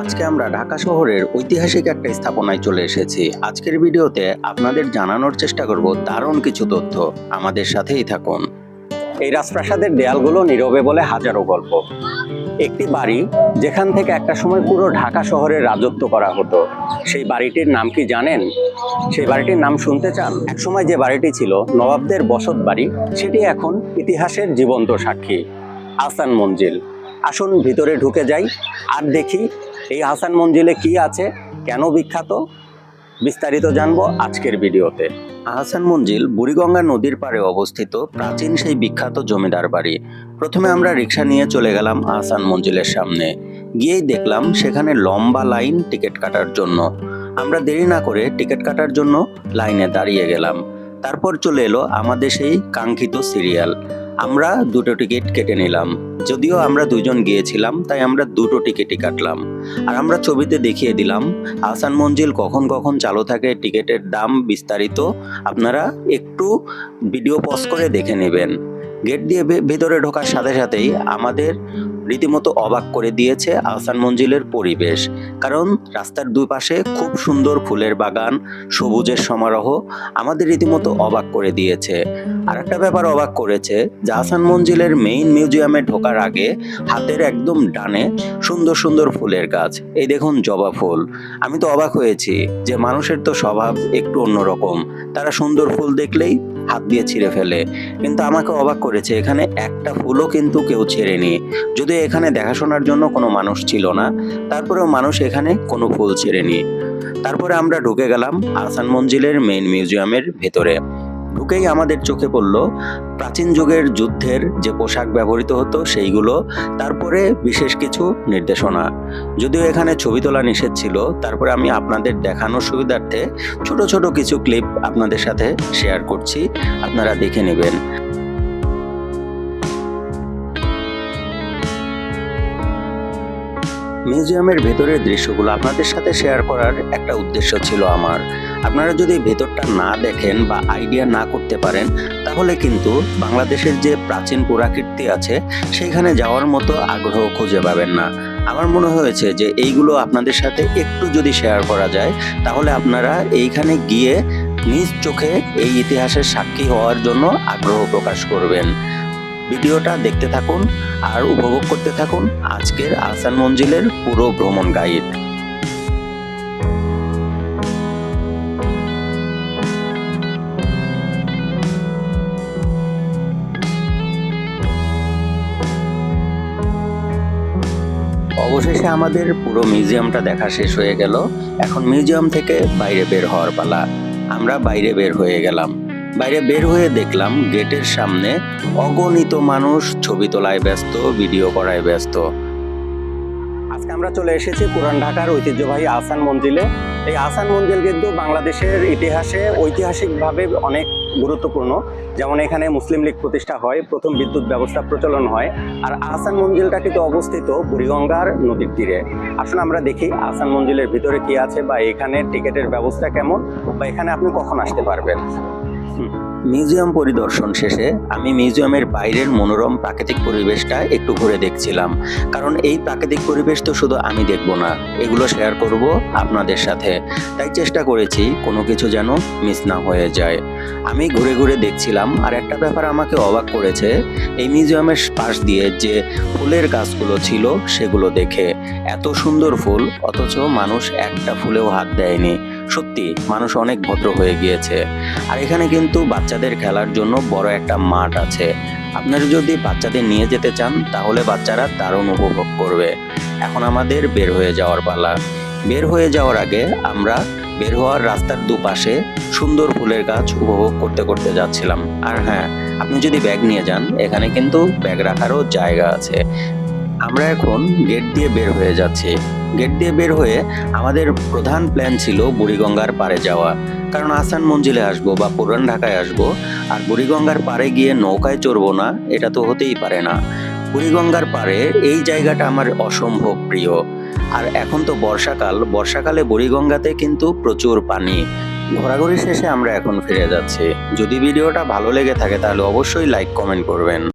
আজকে আমরা ঢাকা শহরের ঐতিহাসিক একটা স্থাপনায় চলে এসেছি। আজকের ভিডিওতে আপনাদের জানানোর চেষ্টা করব দারুণ কিছু তথ্য। আমাদের সাথেই থাকুন। এই রাজপ্রাসাদের দেয়ালগুলো নীরবে বলে হাজারো গল্প। একটি বাড়ি যেখান থেকে একটা সময় পুরো ঢাকা শহরের রাজত্ব করা হতো। সেই বাড়িটির নাম কি জানেন? সেই বাড়িটির নাম শুনতে চান? একসময় যে বাড়িটি ছিল, নবাবদের বসত বাড়ি, সেটি এখন ইতিহাসের জীবন্ত সাক্ষী। আসান মঞ্জিল। আসুন ভিতরে ঢুকে যাই আর দেখি এই হাসান মঞ্জিলে কি আছে? কেন বিখ্যাত? বিস্তারিত জানব আজকের ভিডিওতে। আহসান মঞ্জিল বুড়িগঙ্গা নদীর পাড়ে অবস্থিত প্রাচীন সেই বিখ্যাত জমিদার বাড়ি। প্রথমে আমরা রিক্সা নিয়ে চলে গেলাম আহসান মঞ্জিলের সামনে। গিয়েই দেখলাম সেখানে লম্বা লাইন টিকিট কাটার জন্য। আমরা দেরি না করে টিকিট কাটার জন্য লাইনে দাঁড়িয়ে গেলাম। তারপর চলে এলো আমাদের সেই কাঙ্ক্ষিত সিরিয়াল। আমরা দুটো টিকিট কেটে নিলাম। যদিও আমরা দুজন গিয়েছিলাম, তাই আমরা দুটো টিকিটই কাটলাম। আর আমরা ছবিতে দেখিয়ে দিলাম আসান মঞ্জিল কখন কখন চালু থাকে টিকিটের দাম বিস্তারিত। আপনারা একটু ভিডিও পজ করে দেখে নেবেন। গেট দিয়ে ভেতরে ঢোকার সাথে সাথেই আমাদের রীতিমতো অবাক করে দিয়েছে আহসান মঞ্জিলের পরিবেশ। কারণ রাস্তার দুই পাশে খুব সুন্দর ফুলের বাগান, সবুজের সমারোহ আমাদের রীতিমতো অবাক করে দিয়েছে। আর একটা ব্যাপার অবাক করেছে যে আহসান মঞ্জিলের মেইন মিউজিয়ামে ঢোকার আগে হাতের একদম ডানে সুন্দর সুন্দর ফুলের গাছ। এই দেখুন জবা ফুল। আমি তো অবাক হয়েছি যে মানুষের তো স্বভাব একটু অন্যরকম। তারা সুন্দর ফুল দেখলেই হাত দিয়ে ছিঁড়ে ফেলে। কিন্তু আমাকে অবাক করেছে, এখানে একটা ফুলও কিন্তু কেউ ছেড়েনি। যদিও এখানে দেখাশোনার জন্য কোনো মানুষ ছিল না, তারপরেও মানুষ এখানে কোনো ফুল ছেড়েনি। তারপরে আমরা ঢুকে গেলাম আসান মঞ্জিলের মেইন মিউজিয়ামের ভেতরে। ঢুকেই আমাদের চোখে পড়ল প্রাচীন যুগের যুদ্ধের যে পোশাক ব্যবহৃত হতো সেইগুলো, তারপরে বিশেষ কিছু নির্দেশনা। যদিও এখানে ছবি তোলা নিষেধ ছিল, তারপরে আমি আপনাদের দেখানোর সুবিধার্থে ছোট ছোট কিছু ক্লিপ আপনাদের সাথে শেয়ার করছি, আপনারা দেখে নেবেন। মিউজিয়ামের ভেতরের দৃশ্যগুলো আপনাদের সাথে শেয়ার করার একটা উদ্দেশ্য ছিল আমার। আপনারা যদি ভেতরটা না দেখেন বা আইডিয়া না করতে পারেন, তাহলে কিন্তু বাংলাদেশের যে প্রাচীন পুরাকীর্তি আছে, সেইখানে যাওয়ার মতো আগ্রহ খুঁজে পাবেন না। আমার মনে হয়েছে যে এইগুলো আপনাদের সাথে একটু যদি শেয়ার করা যায়, তাহলে আপনারা এইখানে গিয়ে নিজ চোখে এই ইতিহাসের সাক্ষী হওয়ার জন্য আগ্রহ প্রকাশ করবেন। ভিডিওটা দেখতে থাকুন আর উপভোগ করতে থাকুন আজকের আসান মঞ্জিলের পুরো ভ্রমণ গাইড অবশেষে আমাদের পুরো মিউজিয়ামটা দেখা শেষ হয়ে গেল। এখন মিউজিয়াম থেকে বাইরে বের হওয়ার পালা। আমরা বাইরে বের হয়ে গেলাম। বাইরে বের হয়ে দেখলাম গেটের সামনে অগণিত মানুষ ছবি তোলায় ব্যস্ত, ভিডিও করায় ব্যস্ত। আজকে আমরা চলে এসেছি পুরান ঢাকার ঐতিহ্যবাহী আহসান মঞ্জিলে এই আহসান মঞ্জিল কিন্তু বাংলাদেশের ইতিহাসে ঐতিহাসিকভাবে অনেক গুরুত্বপূর্ণ। যেমন এখানে মুসলিম লীগ প্রতিষ্ঠা হয়, প্রথম বিদ্যুৎ ব্যবস্থা প্রচলন হয়, আর আহসান মঞ্জিলটা কিন্তু অবস্থিত বুড়িগঙ্গার নদীর তীরে। আসলে আমরা দেখি আহসান মঞ্জিলের ভিতরে কি আছে বা এখানে টিকিটের ব্যবস্থা কেমন বা এখানে আপনি কখন আসতে পারবেন। মিউজিয়াম পরিদর্শন শেষে আমি মিউজিয়ামের বাইরের মনোরম প্রাকৃতিক পরিবেশটা একটু ঘুরে দেখছিলাম। কারণ এই প্রাকৃতিক পরিবেশ তো শুধু আমি দেখব না, এগুলো শেয়ার করব আপনাদের সাথে। তাই চেষ্টা করেছি কোনো কিছু যেন মিস না হয়ে যায়। আমি ঘুরে ঘুরে দেখছিলাম আর একটা ব্যাপার আমাকে অবাক করেছে, এই মিউজিয়ামের পাশ দিয়ে যে ফুলের গাছগুলো ছিল সেগুলো দেখে। এত সুন্দর ফুল, অথচ মানুষ একটা ফুলেও হাত দেয়নি। সত্যি, মানুষ অনেক ভদ্র হয়ে গিয়েছে। আর এখানে কিন্তু বাচ্চাদের খেলার জন্য বড় একটা মাঠ আছে। আপনারা যদি বাচ্চাদের নিয়ে যেতে চান, তাহলে বাচ্চারা দারুণ উপভোগ করবে। এখন আমাদের বের হয়ে যাওয়ার পালা। বের হয়ে যাওয়ার আগে আমরা বের হওয়ার রাস্তার দুপাশে সুন্দর ফুলের গাছ উপভোগ করতে করতে যাচ্ছিলাম। আর হ্যাঁ আপনি যদি ব্যাগ নিয়ে যান, এখানে কিন্তু ব্যাগ রাখারও জায়গা আছে। আমরা এখন গেট দিয়ে বের হয়ে যাচ্ছি। গেট দিয়ে বের হয়ে আমাদের প্রধান প্ল্যান ছিল বুড়িগঙ্গার পাড়ে যাওয়া। কারণ আসান মঞ্জিলে আসব বা পুরান ঢাকায় আসব। আর বুড়িগঙ্গার পাড়ে গিয়ে নৌকায় চড়বো না, এটা তো হতেই পারে না। বুড়িগঙ্গার পাড়ে এই জায়গাটা আমার অসম্ভব প্রিয়। আর এখন তো বর্ষাকাল, বর্ষাকালে বুড়িগঙ্গাতে কিন্তু প্রচুর পানি। ঘোরাঘুরি শেষে আমরা এখন ফিরে যাচ্ছি। যদি ভিডিওটা ভালো লেগে থাকে তাহলে অবশ্যই লাইক কমেন্ট করবেন।